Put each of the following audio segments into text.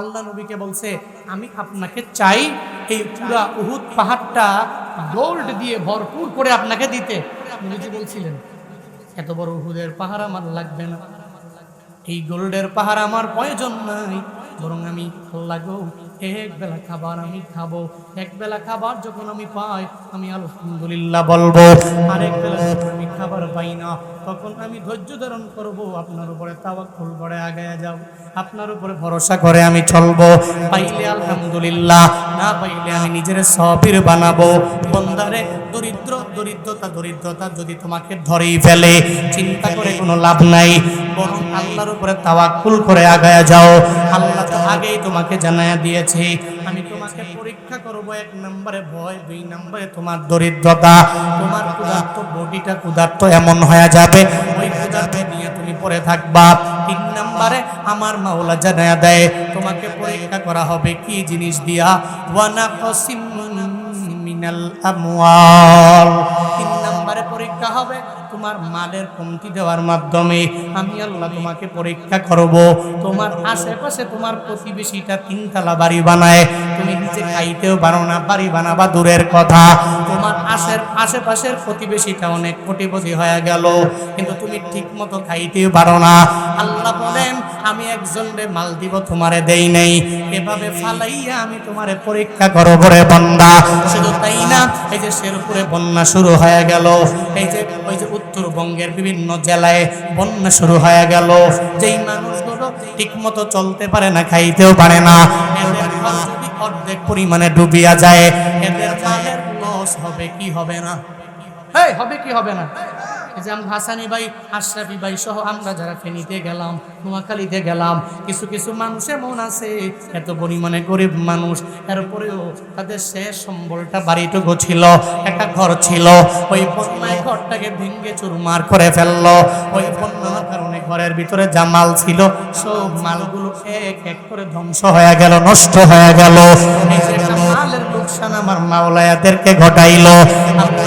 আল্লাহ নবীকে বলছে, আমি আপনাকে চাই এই পুরা উহুদ পাহাড়টা গোল্ড দিয়ে ভরপুর করে আপনাকে দিতে। নবীজি বলছিলেন, এত বড় উহুদের পাহাড় আমার লাগবে না। এই গোল্ডের পাহাড় আমার প্রয়োজন নাই। বরং আমি আল্লাহ এক বেলা খাবার আমি খাব। এক বেলা খাবার যখন আমি পাই, আমি আলহামদুলিল্লাহ বলব। আরেক বেলা যখন আমি খাবার পাই না, তখন আমি ধৈর্য ধারণ করব। আপনার উপরে তাওয়াক্কুল করে আগায় যাব আপনার উপরে ভরসা করে আমি চলবো। পাইলে আলহামদুলিল্লাহ, না পাইলে আমি নিজের সবির বানাবো। বন্দারে, দরিদ্র, দরিদ্রতা দরিদ্রতা যদি তোমাকে ধরেই ফেলে, চিন্তা করে কোনো লাভ নাই। বরং আল্লাহর উপরে তাওয়াক্কুল করে আগায় যাও। আল্লাহ তো আগেই তোমাকে জানায়া দিয়েছে। আমি তোমাকে পরীক্ষা করব এক নম্বরে ভয়, দুই নম্বরে তোমার দরিদ্রতা। তোমার ক্ষুধার্ত বডিটা ক্ষুধার্ত এমন হয়ে যাবে ওই ক্ষুধার্ত নিয়ে পড়ে থাকবা। তিন নাম্বারে আমার মাওলা জানায়া দেয়, তোমাকে পরীক্ষা করা হবে কি জিনিস দিয়া? ওয়ানা কসিম মিনাল আমওয়াল। তিন নম্বরে পরীক্ষা হবে তোমার মালের কমতি দেওয়ার মাধ্যমে আমি আল্লাহ তোমাকে পরীক্ষা করব। তোমার আশেপাশে তোমার প্রতিবেশীটা তিনতলা বাড়ি বানায়। তুমি নিজে খাইতেও পারো না, বাড়ি বানাবা দূরের কথা। তোমার আশের আশেপাশের প্রতিবেশীটা অনেক কোটিপতি হয়ে গেল, কিন্তু তুমি ঠিক মতো খাইতেও পারো না। আল্লাহ বলেন, আমি একজনরে মাল দিব, তোমারে দেই নাই। এভাবে ফালাইয়া আমি তোমারে পরীক্ষা করব রে বন্দা। শুধু তাই না, এই যে শেরপুরে বন্যা শুরু হয়ে গেল। এই যে ওই যে উত্তরবঙ্গের বিভিন্ন জেলায় বন্যা শুরু হয়ে গেল। যেই মানুষগুলো ঠিক মতো চলতে পারে না, খাইতেও পারে না অর্ধেক পরিমাণে ডুবিয়া যায়, এদের লস হবে কি হবে না? হবে কি হবে না? এই যে হাসানি ভাই, আশরাফি ভাই সহ আমরা যারা ফেনীতে গেলাম, নোয়াখালীতে গেলাম, কিছু কিছু মানুষের মন আছে। এত পরিমাণে গরিব মানুষ, এরপরেও তাদের শেষ সম্বলটা বাড়িটুকু ছিল, একটা ঘর ছিল। ওই বন্যায় ঘরটাকে ভেঙ্গে চুরমার করে ফেলল। ওই বন্যার কারণে ঘরের ভিতরে যা মাল ছিল, সব মালগুলো এক এক করে ধ্বংস হয়ে গেল, নষ্ট হয়ে গেল। লোকসান আমার মাওলায়াদেরকে ঘটাইলো।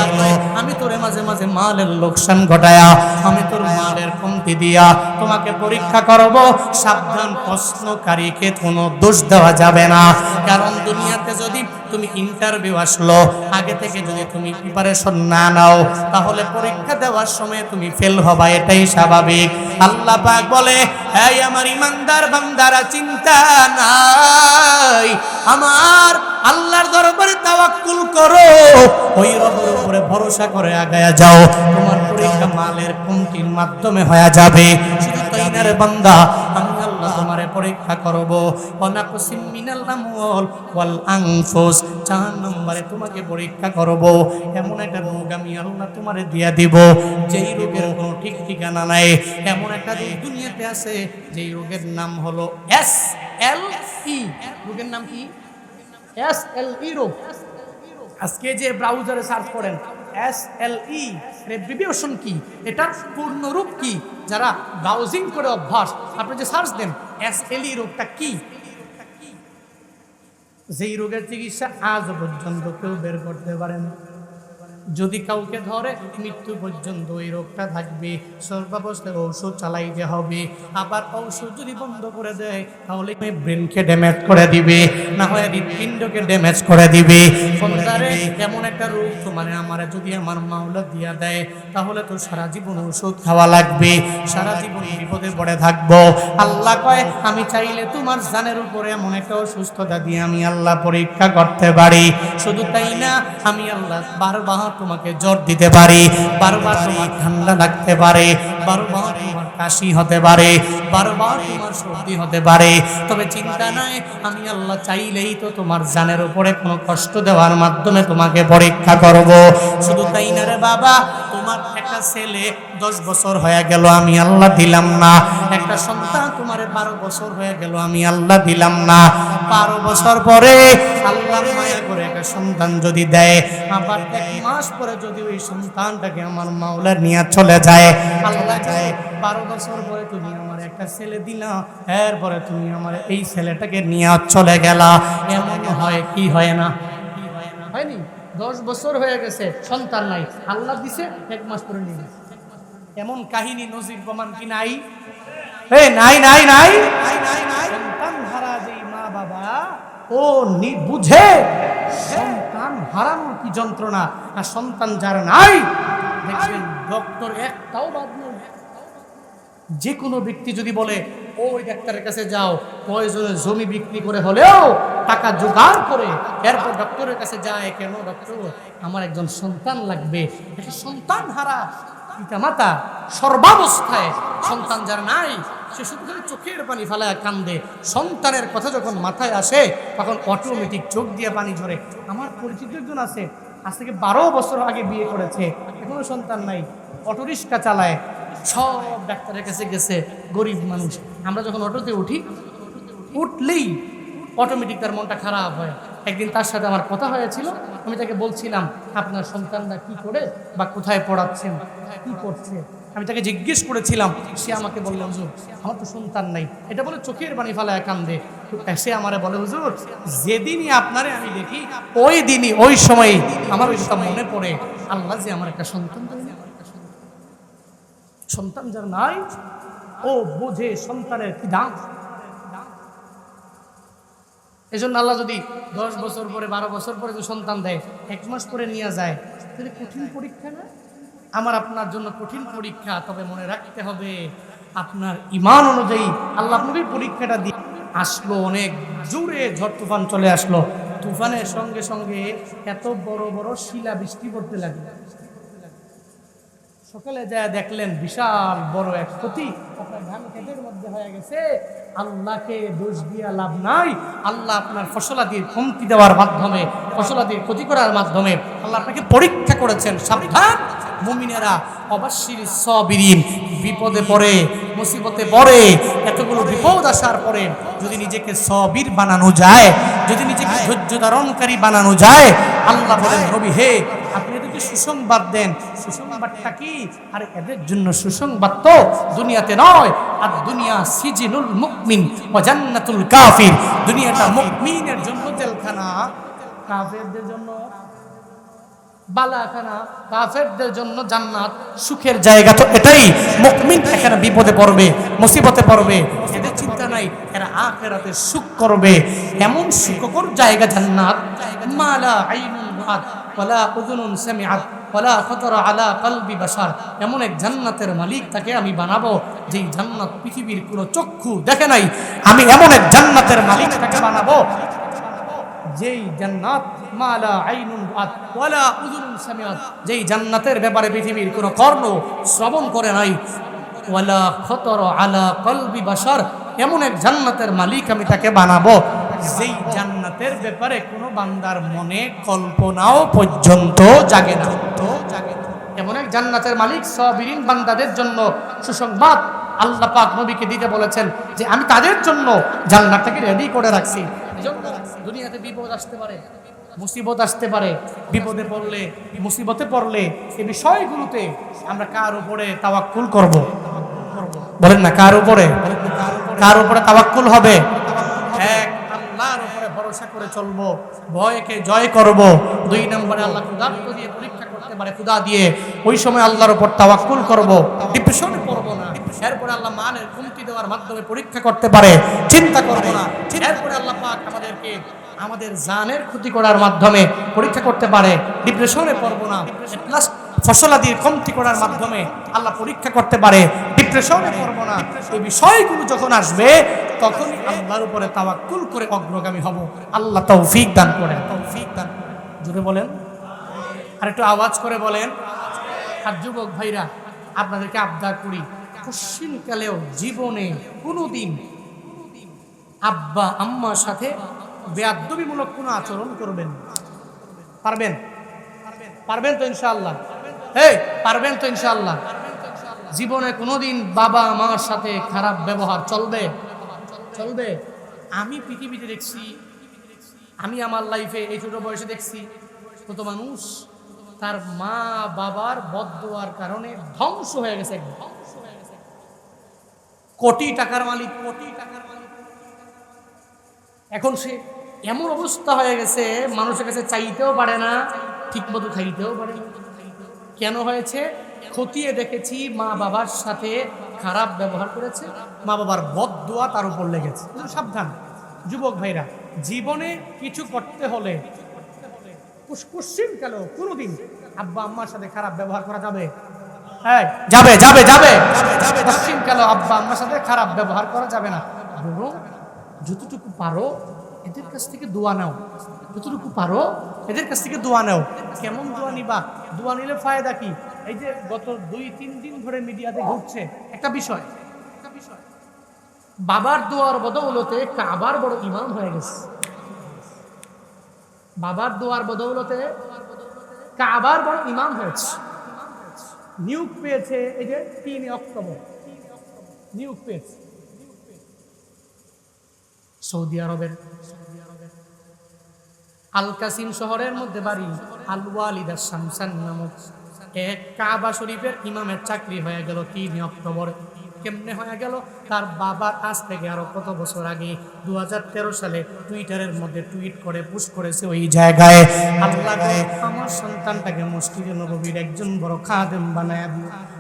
আল্লাহ আমি তোরে মাঝে মাঝে মালের লোকসান ঘটায়া, আমি তোর মালের কমতি দিয়া তোমাকে পরীক্ষা করব। সাবধান প্রশ্নকারীকে কোনো দোষ দেওয়া যাবে না। কারণ দুনিয়াতে যদি তুমি ইন্টারভিউ আসলো, আগে থেকে যদি তুমি প্রিপারেশন না নাও, তাহলে পরীক্ষা দেওয়ার সময় তুমি ফেল হবা, এটাই স্বাভাবিক। আল্লাহ পাক বলে, এই আমার ইমানদার বান্দারা, চিন্তা নাই। আমার আল্লাহর দরবারে তাওয়াক্কুল করো। ওই রবের উপরে ভরসা করে আগায়া যাও। তোমার পরীক্ষা মালের কমতির মাধ্যমে হয়ে যাবে। শুধু তাই না রে বান্দা, আমি আল্লাহ তোমারে পরীক্ষা করব। অনাকসিম মিনাল আমওয়াল ওয়াল আনফুস, চার নম্বরে তোমাকে পরীক্ষা করব। এমন একটা রোগ আমি আল্লাহ তোমারে দিয়া দিব। যেই রোগের কোনো ঠিক ঠিকানা নাই। এমন একটা রোগ দুনিয়াতে আছে, যেই রোগের নাম হলো এস এল ই। রোগের নাম কি? এস এল ই রোগ আজকে যে ব্রাউজারে সার্চ করেন এস এল ই কি? এটার পূর্ণরূপ কি? যারা ব্রাউজিং করে অভ্যাস, আপনি যে সার্চ দেন এস এল ই রোগটা কি? যেই রোগের চিকিৎসা আজ পর্যন্ত কেউ বের করতে পারেন। যদি কাউকে ধরে, মৃত্যু পর্যন্ত ওই রোগটা থাকবে। সর্বাবস্থায় ঔষধ চালাইতে হবে। আবার ঔষধ যদি বন্ধ করে দেয়, তাহলে ব্রেনকে ড্যামেজ করে দিবে। না হয় হৃৎপিণ্ডকে ড্যামেজ করে দিবে। এমন একটা রোগ তোমার আমার যদি আমার মাওলা দিয়া দেয়, তাহলে তো সারা জীবন ওষুধ খাওয়া লাগবে। সারা জীবন বিপদে পড়ে থাকব। আল্লাহ কয়, আমি চাইলে তোমার জানের উপরে এমন একটা অসুস্থতা দিয়ে আমি আল্লাহ পরীক্ষা করতে পারি। শুধু তাই না, আমি আল্লাহ বারবার তোমাকে জ্বর দিতে পারে। বারবার তোমার ঠান্ডা লাগতে পারে। বারবার তোমার কাশি হতে পারে। বারবার তোমার সর্দি হতে পারে। তবে চিন্তা নাই, আমি আল্লাহ চাইলেই তো তোমার জানের উপরে কোনো কষ্ট দেওয়ার মাধ্যমে তোমাকে পরীক্ষা করব। শুধু তাই না রে বাবা তোমার একটা ছেলে দশ বছর হয়ে গেল, আমি আল্লাহ দিলাম না। একটা সন্তান তোমার বারো বছর হয়ে গেল, আমি আল্লাহ দিলাম না। বারো বছর পরে আল্লাহ মায়া করে একটা সন্তান যদি দেয়, আবার এক মাস পরে যদি ওই সন্তানটাকে আমার মাওলা নিয়ে চলে যায়, আল্লাহ চায়, বারো বছর পরে তুমি আমার একটা ছেলে দিলা, এরপরে তুমি আমার এই ছেলেটাকে নিয়ে চলে গেলা। এমন হয় কি হয় না? হয়নি? দশ বছর হয়ে গেছে, সন্তান নাই। আল্লাহ দিছে, এক মাস পরে নিয়ে এমন কাহিনী নজির প্রমাণ কি নাই? এ, নাই নাই নাই। সন্তান হারা যেই মা বাবা, ও নি- বুঝে সন্তান হারানোর কি যন্ত্রণা? আর সন্তান যার নাই, দেখবেন ডক্টর একটাও বাদ নেই। যে কোনো ব্যক্তি যদি বলে ওই ডাক্তারের কাছে যাও, প্রয়োজনে জমি বিক্রি করে হলেও টাকা জোগাড় করে এরপর ডক্টরের কাছে যায়, কেন ডক্টর আমার একজন সন্তান লাগবে। একটা সন্তান হারা পিতা মাতা সর্বাবস্থায় সন্তান যার নাই, সে শুধু চোখের পানি ফেলায় কান্দে। সন্তানের কথা যখন মাথায় আসে, তখন অটোমেটিক চোখ দিয়ে পানি ঝরে। আমার পরিচিত একজন আছে, আজ থেকে বারো বছর আগে বিয়ে করেছে, এখনও সন্তান নাই, অটোরিক্সা চালায়, সব ডাক্তারের কাছে গেছে, গরিব মানুষ। আমরা যখন অটোতে উঠি, উঠলেই অটোমেটিক তার মনটা খারাপ হয়। একদিন তার সাথে আমার কথা হয়েছিল, আমি তাকে বলছিলাম, আপনার সন্তানরা কি করে বা কোথায় পড়াচ্ছেন? কি করছে? আমি তাকে জিজ্ঞেস করেছিলাম, সে আমাকে বলল, হুজুর, আমার তো সন্তান নাই। এটা বলে চোখের পানি ফেলায় কান্দে। সে আমারে বলে, হুজুর, যেদিনই আপনারে আমি দেখি, ওই দিনই, ওই সময়ই আমার ওই কথা মনে পড়ে। আল্লাহ যে আমার একটা সন্তান। সন্তান যার নাই, ও বোঝে সন্তানের কি দাম। এই জন্য আল্লাহ যদি দশ বছর পরে, বারো বছর পরে যদি সন্তান দেয়, এক মাস পরে নিয়ে যায়, তাহলে কঠিন পরীক্ষা না? আমার আপনার জন্য কঠিন পরীক্ষা, তবে মনে রাখতে হবে আপনার ইমান অনুযায়ী আল্লাহ আপনাকে পরীক্ষাটা দিয়ে আসলো, অনেক জোরে ঝড় তুফান চলে আসলো। তুফানের সঙ্গে সঙ্গে এত বড় বড় শিলা বৃষ্টি পড়তে লাগল। সকালে যা দেখলেন, বিশাল বড় এক ক্ষতি। আপনার ধান ক্ষেতের মধ্যে হয়ে গেছে। আল্লাহকে দোষ দিয়া লাভ নাই। আল্লাহ আপনার ফসলাদির কমতি দেওয়ার মাধ্যমে, ফসলাদির ক্ষতি করার মাধ্যমে আল্লাহ আপনাকে পরীক্ষা করেছেন। সাবধান, মুমিনেরা। অবশ্যই সবিরিন বিপদে পড়ে, মুসিবতে পড়ে, এতগুলো বিপদ আসার পরে যদি নিজেকে সবির বানানো যায়, যদি নিজেকে ধৈর্য ধারণকারী বানানো যায়, আল্লাহ বলেন, রবি হে সুসংবাদ দেন, সুসংবাদটা কি? আর এদের জন্য সুসংবাদ তো দুনিয়াতে নয়। আর দুনিয়া সিজিনুল মুকমিন জান্নাতুল কাফির। দুনিয়াটা মুকমিনের জন্য জেলখানা কাফেরদের জন্য জান্নাত। সুখের জায়গা তো এটাই। বিপদে পড়বে, মুসিবতে এদের চিন্তা নাই, এরা সুখ করবে। এমন সুখকর জায়গা জান্নাত। মালা ওয়ালা উযুনুন সামিআত ওয়ালা খাতারা আলা কলবি বাশার। এমন এক জান্নাতের মালিক তাকে আমি বানাবো, যেই জান্নাত পৃথিবীর কোনো চক্ষু দেখে নাই। আমি এমন এক জান্নাতের মালিক তাকে বানাবো, যেই জান্নাত মালা আইনুন রাত ওয়ালা উযুনুন সামিআত, যেই জান্নাতের ব্যাপারে পৃথিবীর কোনো কর্ণ শ্রবণ করে নাই। ওয়ালা খতর আলা কলবি বাশার, এমন এক জান্নাতের মালিক আমি তাকে বানাবো যেই জান্নাতের ব্যাপারে কোনো বান্দার মনে কল্পনাও পর্যন্ত জাগে না। জাগে না। এমন এক জান্নাতের মালিক, সবিরিন বান্দাদের জন্য সুসংবাদ আল্লাহ পাক নবীকে দিতে বলেছেন যে, আমি তাদের জন্য জান্নাতটাকে রেডি করে রাখছি। দুনিয়াতে বিপদ আসতে পারে, মুসিবত আসতে পারে, বিপদে পড়লে, মুসিবতে পড়লে এই বিষয়গুলোতে আমরা কার উপরে তাওয়াক্কুল করব? বলেন না, কার উপরে? কার উপরে তাওয়াক্কুল হবে? এক আল্লাহর উপরে ভরসা করে চলবো, ভয়কে জয় করব। দুই নম্বরে আল্লাহ ক্ষুধার্ত দিয়ে পরীক্ষা করতে পারে, ক্ষুধা দিয়ে। ওই সময় আল্লাহর উপর তাওয়াক্কুল করব, ডিপ্রেশনে পড়ব না। এরপরে আল্লাহ মানের কমতি দেওয়ার মাধ্যমে পরীক্ষা করতে পারে, চিন্তা করব না। এরপরে আল্লাহ পাক আমাদেরকে আমাদের জানের ক্ষতি করার মাধ্যমে পরীক্ষা করতে পারে, ডিপ্রেশনে পড়ব না। ফসলাদির কমতি করার মাধ্যমে আল্লাহ পরীক্ষা করতে পারে ডিপ্রেশনে পড়ব না। এই বিষয়গুলো যখন আসবে, তখনই আল্লাহর উপরে তাওয়াক্কুল করে অগ্রগামী হব। আল্লাহ তৌফিক দান করে তৌফিক দান। জুড়ে বলেন। আর একটু আওয়াজ করে বলেন। আর যুবক ভাইরা, আপনাদেরকে আবদার করি কশিনকালেও জীবনে কোনোদিন আব্বা, আম্মার সাথে বেয়াদ্দবিমূলক কোনো আচরণ করবেন। পারবেন? পারবেন তো ইনশাআল্লাহ? এই, পারবেন তো ইনশাল্লাহ জীবনে কোনোদিন বাবা, মার সাথে খারাপ ব্যবহার চলবে? চলবে। আমি পৃথিবীতে দেখছি, আমি আমার লাইফে এই ছোট বয়সে দেখছি, কত মানুষ তার মা, বাবার বদোয়ার কারণে ধ্বংস হয়ে গেছে। কোটি টাকার মালিক, কোটি টাকার মালিক। এখন সে এমন অবস্থা হয়ে গেছে, মানুষের কাছে চাইতেও পারে না ঠিক মতো খাইতেও পারে না। কেন হয়েছে? খতিয়ে দেখেছি, মা বাবার সাথে খারাপ ব্যবহার করেছে। মা বাবার বদ দোয়া তার উপর লেগেছে। সাবধান, যুবক ভাইরা, জীবনে কিছু করতে হলে কুসকুসিন কেন? কোনোদিন আব্বা আম্মার সাথে খারাপ ব্যবহার করা যাবে? হ্যাঁ যাবে যাবে যাবে। পশ্চিম আব্বা আম্মার সাথে খারাপ ব্যবহার করা যাবে না? যতটুকু পারো এদের কাছ থেকে দোয়া নাও। যতটুকু পারো, এদের কাছ থেকে দোয়া নাও। কেমন দোয়া নিবা? দোয়া নিলে ফায়দা কি? এই যে গত দুই, তিন দিন ধরে মিডিয়াতে ঘুরছে, একটা বিষয়। একটা বিষয় বাবার দোয়ার বদৌলতে কাবার বড় ইমাম হয়ে গেছে। বাবার দোয়ার বদৌলতে কাবার বড় ইমাম হয়েছে। নিয়োগ পেয়েছে এই যে তিন অক্টোবর। নিয়োগ পেয়েছে। সৌদি আরবের। আল কাসিম শহরের মধ্যে বাড়ি আল ওয়ালিদা শামসান নামক এক কাবা শরীফের ইমামের চাকরি হয়ে গেল তিন অক্টোবর। কেমনে হয়ে গেল? তার বাবার আজ থেকে আরও কত বছর আগে দু হাজার তেরো সালে টুইটারের মধ্যে টুইট করে পুশ করেছে ওই জায়গায়, আল্লাহ আমার সন্তানটাকে মসজিদে নববীর একজন বড় খাদেম বানায়া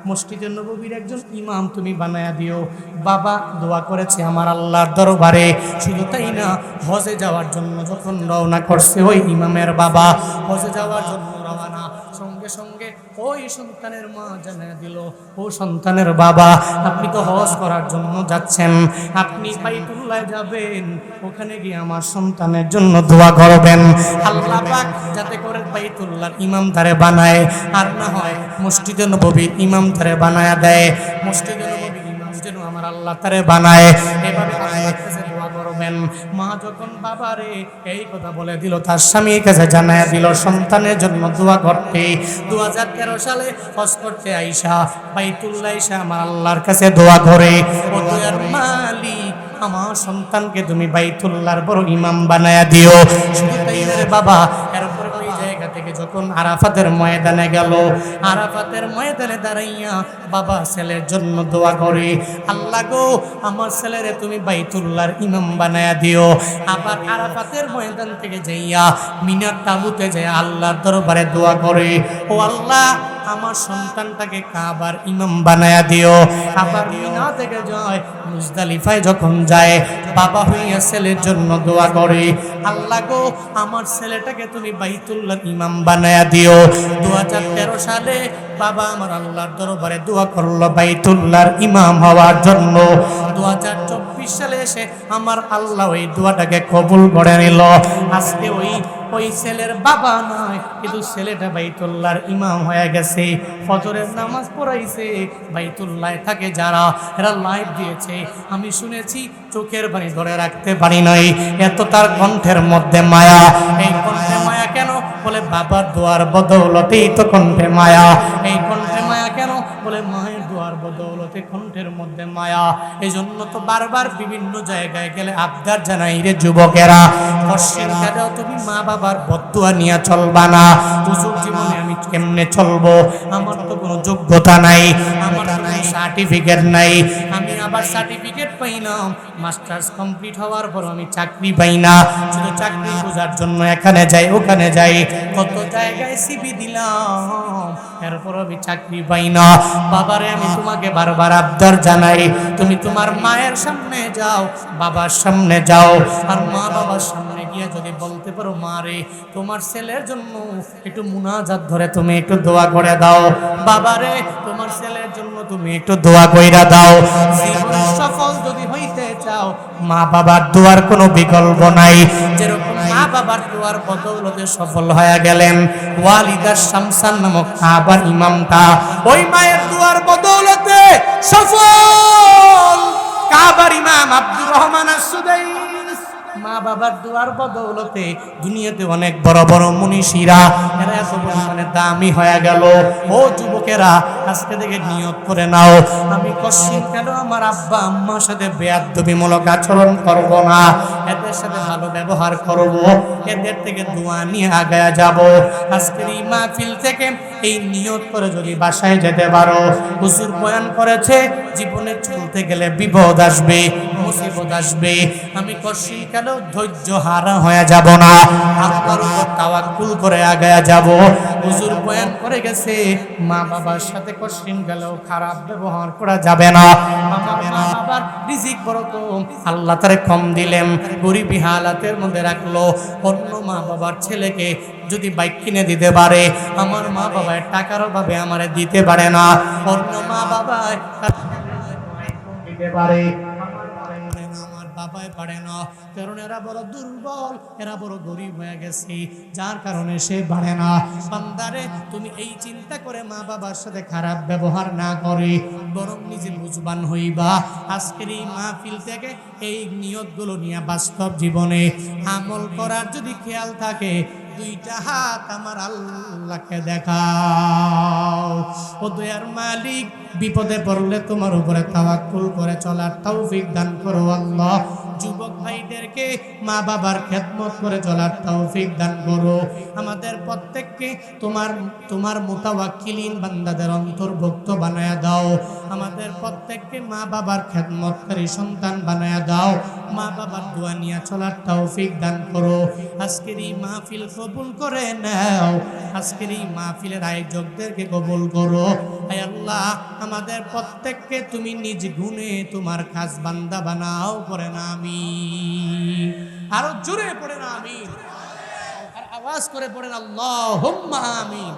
মসজিদে নববীর একজন ইমাম তুমি বানায়া দিও। বাবা দোয়া করেছে আমার আল্লাহর দরবারে। শুধু তাই না, হজে যাওয়ার জন্য যখন রওনা করছে ওই ইমামের বাবা, হজে যাওয়ার জন্য রওনা। সঙ্গে সঙ্গে ওই সন্তানের মা জানা দিল, ও সন্তানের বাবা, আপনি তো হজ করার জন্য যাচ্ছেন। আপনি বাইতুল্লাহ যাবেন, ওখানে গিয়ে আমার সন্তানের জন্য দোয়া করবেন। আল্লাহ পাক যাতে করে বাইতুল্লাহ ইমাম ধারে বানায়। আর না হয় মসজিদে নববীর ইমাম ধারে বানায়া দেয়, মসজিদে যেন আমার আল্লাহ তারে বানায়। এভাবে মা যখন বাবারে এই কথা বলে দিল, তার স্বামীর কাছে জানায় দিল, সন্তানের জন্য দোয়া করতে। দু হাজার তেরো সালে হজ করতে আইসা, বাইতুল্লাহ আইসা আমার আল্লাহর কাছে দোয়া করে, ও আমার সন্তানকে তুমি বাইতুল্লাহর বড় ইমাম বানায়া দিও। বাবা যখন আরাফাতের ময়দানে গেল, আরাফাতের ময়দানে দাঁড়াইয়া বাবা ছেলের জন্য দোয়া করে, আল্লাহ গো, আমার ছেলেরে তুমি বাইতুল্লার ইমাম বানায়া দিও। আবার আরাফাতের ময়দান থেকে যাইয়া মিনার তাবুতে যাইয়া আল্লাহর দরবারে দোয়া করে, ও আল্লাহ আমার সন্তানটাকে কাবার ইমাম বানায়া দিও। আবার মিনা থেকে যায়, মুজদালিফায় যখন যায়, বাবা হইয়া ছেলের জন্য দোয়া করে, আল্লাহ গো, আমার ছেলেটাকে তুমি বাইতুল্লাহ ইমাম বানায়া দিও। দু হাজার তেরো সালে বাবা আমার আল্লাহর দরবারে দোয়া করল বাইতুল্লাহর ইমাম হওয়ার জন্য। দু সালে এসে আমার আল্লাহ ওই দোয়াটাকে কবুল করে নিল। আজকে ওই ওই ছেলের বাবা নয়, কিন্তু ছেলেটা বাইতুল্লাহর ইমাম হয়ে গেছে। ফজরের নামাজ পড়াইছে, বাইতুল্লাহ থাকে যারা, এরা লাইভ দিয়েছে। আমি শুনেছি চোখের পানি ধরে রাখতে পারি নাই। এত তার কণ্ঠের মধ্যে মায়া। এই কণ্ঠে মায়া কেন? বলে, বাবার দোয়ার বদৌলতেই তো কণ্ঠে মায়া। এই কণ্ঠে মায়া কেন? বলে, মায়ের বদৌলতে কণ্ঠের মধ্যে মায়া। এই জন্য তো বারবার বিভিন্ন জায়গায় গেলে আবদার জানাই রে যুবকেরা। কষ্টের কাজেও তুমি মা বাবার বদুয়া নিয়ে চলবা না। হুজুর জীবনে আমি কেমনে চলবো? আমার তো কোনো যোগ্যতা নাই। আমার সার্টিফিকেট নাই। আমি আবার সার্টিফিকেট পাইলাম। মাস্টার্স কমপ্লিট হওয়ার পর আমি চাকরি পাই না। শুধু চাকরি খোঁজার জন্য এখানে যাই, ওখানে যাই। কত জায়গায় সিবি দিলাম। এরপর আমি চাকরি পাই না। বাবারে, আমি তোমাকে বারবার আবদার জানাই, তুমি তোমার মায়ের সামনে যাও, বাবার সামনে যাও। আর মা বাবার সামনে গিয়ে যদি বলতে পারো, মা রে, তোমার ছেলের জন্য একটু মুনাজাত ধরে তুমি একটু দোয়া করে দাও। বাবারে, তোমার ছেলের জন্য তুমি একটু দোয়া কইরা দাও। সফল যদি হইতে চাও মা বাবার দোয়ার কোনো বিকল্প নাই। যেরকম মা বাবার দোয়ার বদৌলতে সফল হয়ে গেলেন ওয়ালিদার শামসান নামক আবার ইমামটা। ওই মায়ের দোয়ার বদৌলতে সফল। কাবার ইমাম আব্দুর রহমান আসুদাইস মা বাবার দোয়ার বদৌলতে দুনিয়াতে অনেক বড় বড় মনীষীরা এরা এত পরিমাণে দামি হয়ে গেল। ও যুবকেরা আজকে থেকে নিয়ত করে নাও। আমি কশ্চিন কেন আমার আব্বা আম্মার সাথে বেয়াদবিমূলক আচরণ করব না? এদের সাথে ভালো ব্যবহার করব, এদের থেকে দোয়া নিয়ে আগায়া যাব। আজকের এই মাহফিল থেকে এই নিয়ত করে যদি বাসায় যেতে পারো, হুজুর বয়ান করেছে, জীবনে চলতে গেলে বিপদ আসবে, মুসিবত আসবে। আমি কশি কেন ধৈর্য হারা হয়ে যাব না? আল্লাহর উপর তাওয়াক্কুল করে আগায়া যাব। হুজুর বয়ান করে গেছে। মা বাবার সাথে কঠিন গেলেও খারাপ ব্যবহার করা যাবে না। তো আল্লাহ তারে কম দিলেন গরিবি হালাতের মধ্যে রাখল। অন্য মা বাবার ছেলেকে যদি বাইক কিনে দিতে পারে, আমার মা বাবার টাকার অভাবে আমারে দিতে পারে না। অন্য মা বাবায় দিতে পারে। বাবাই পারে না। কারণ এরা বড় দুর্বল, এরা বড় গরিব হয়ে গেছে। যার কারণে সে বাড়ে না। বান্দারে, তুমি এই চিন্তা করে মা বাবার সাথে খারাপ ব্যবহার না করে, বরং নিজে বুঝবান হইবা। আজকের এই মাহফিল থেকে এই নিয়তগুলো নিয়ে বাস্তব জীবনে আমল করার যদি খেয়াল থাকে দুইটা হাত আমার আল্লাহকে দেখাও। ও দয়ার মালিক, বিপদে পড়লে তোমার উপরে তাওয়াক্কুল করে চলার তৌফিক দান করো আল্লাহ। যুবক ভাইদেরকে, মা বাবার খেদমত করে চলার তৌফিক দান করো। আমাদের প্রত্যেককে তোমার তোমার মোতাওয়াক্কিলিন বান্দাদের অন্তর্ভুক্ত বানায়া দাও। আমাদের প্রত্যেককে মা বাবার খেদমতকারী সন্তান বানায়া দাও। মা বাবার দোয়া নিয়ে চলার তৌফিক দান করো। আজকের এই মাহফিল কবুল করে নাও। আজকের এই মাহফিলের আয়োজকদেরকে কবুল করো। আয় আল্লাহ, আমাদের প্রত্যেককে তুমি নিজ গুণে তোমার খাস বান্দা বানাও করে না আমি আরও জোরে পড়ে না আমি আর আওয়াজ করে পড়েন আল্লাহ আমিন।